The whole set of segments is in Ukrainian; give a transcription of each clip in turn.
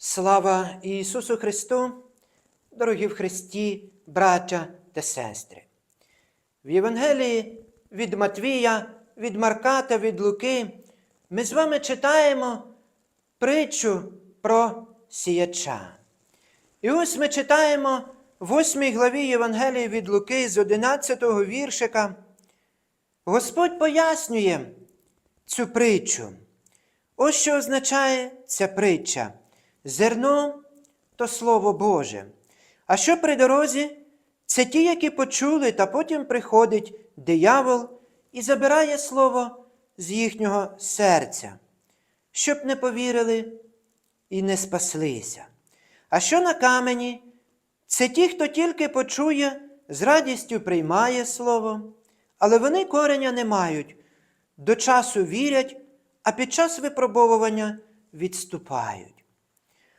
Слава Ісусу Христу, дорогі в Христі, браття та сестри. В Євангелії від Матвія, від Марка та від Луки ми з вами читаємо притчу про сіяча. І ось ми читаємо в 8 главі Євангелії від Луки з 11 віршика. Господь пояснює цю притчу. Ось що означає ця притча. Зерно то Слово Боже. А що при дорозі? Це ті, які почули, та потім приходить диявол і забирає слово з їхнього серця, щоб не повірили і не спаслися. А що на камені? Це ті, хто тільки почує, з радістю приймає слово, але вони кореня не мають, до часу вірять, а під час випробовування відступають.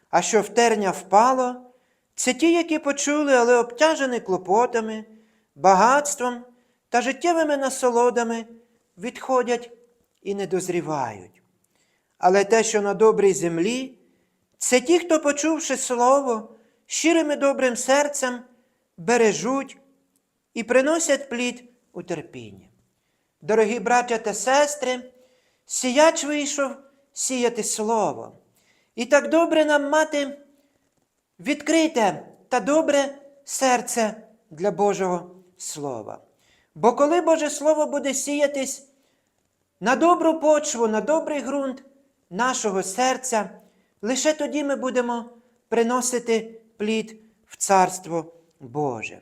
А що в терня впало, це ті, які почули, але обтяжені клопотами, багатством та життєвими насолодами, відходять і не дозрівають. Але те, що на добрій землі, це ті, хто, почувши слово, щирим і добрим серцем бережуть і приносять плід у терпінні. Дорогі браття та сестри, сіяч вийшов сіяти слово. І так добре нам мати відкрите та добре серце для Божого Слова. Бо коли Боже Слово буде сіятись на добру почву, на добрий ґрунт нашого серця, лише тоді ми будемо приносити плід в Царство Боже.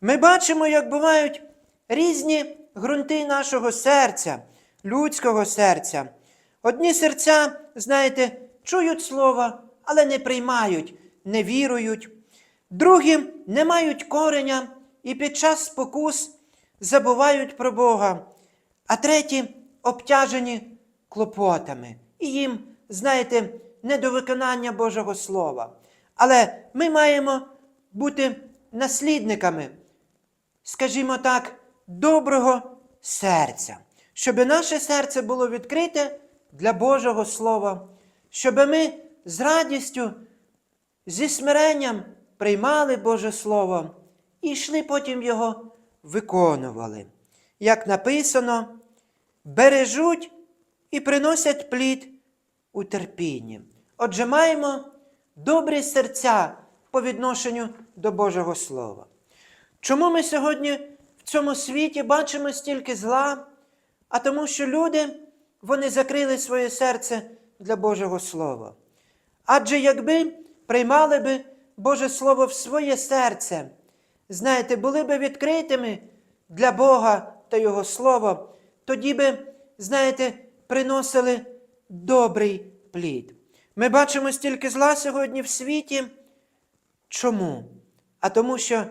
Ми бачимо, як бувають різні ґрунти нашого серця, людського серця. Одні серця, знаєте, чують слово, але не приймають, не вірують. Другі не мають кореня і під час спокус забувають про Бога, а треті обтяжені клопотами. І їм, знаєте, не до виконання Божого Слова. Але ми маємо бути наслідниками, скажімо так, доброго серця, щоб наше серце було відкрите для Божого Слова, щоб ми з радістю, зі смиренням приймали Боже Слово і йшли потім його виконували. Як написано, бережуть і приносять плід у терпінні. Отже, маємо добрі серця по відношенню до Божого Слова. Чому ми сьогодні в цьому світі бачимо стільки зла? А тому, що люди вони закрили своє серце для Божого Слова. Адже якби приймали би Боже Слово в своє серце, знаєте, були би відкритими для Бога та Його Слова, тоді би, знаєте, приносили добрий плід. Ми бачимо стільки зла сьогодні в світі. Чому? А тому, що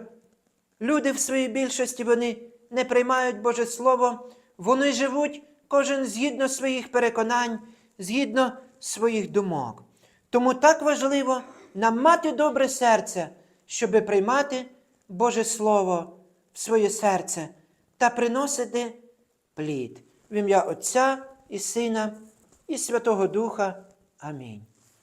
люди в своїй більшості вони не приймають Боже Слово, вони живуть кожен згідно своїх переконань, згідно своїх думок. Тому так важливо нам мати добре серце, щоб приймати Боже Слово в своє серце та приносити плід в ім'я Отця і Сина і Святого Духа. Амінь.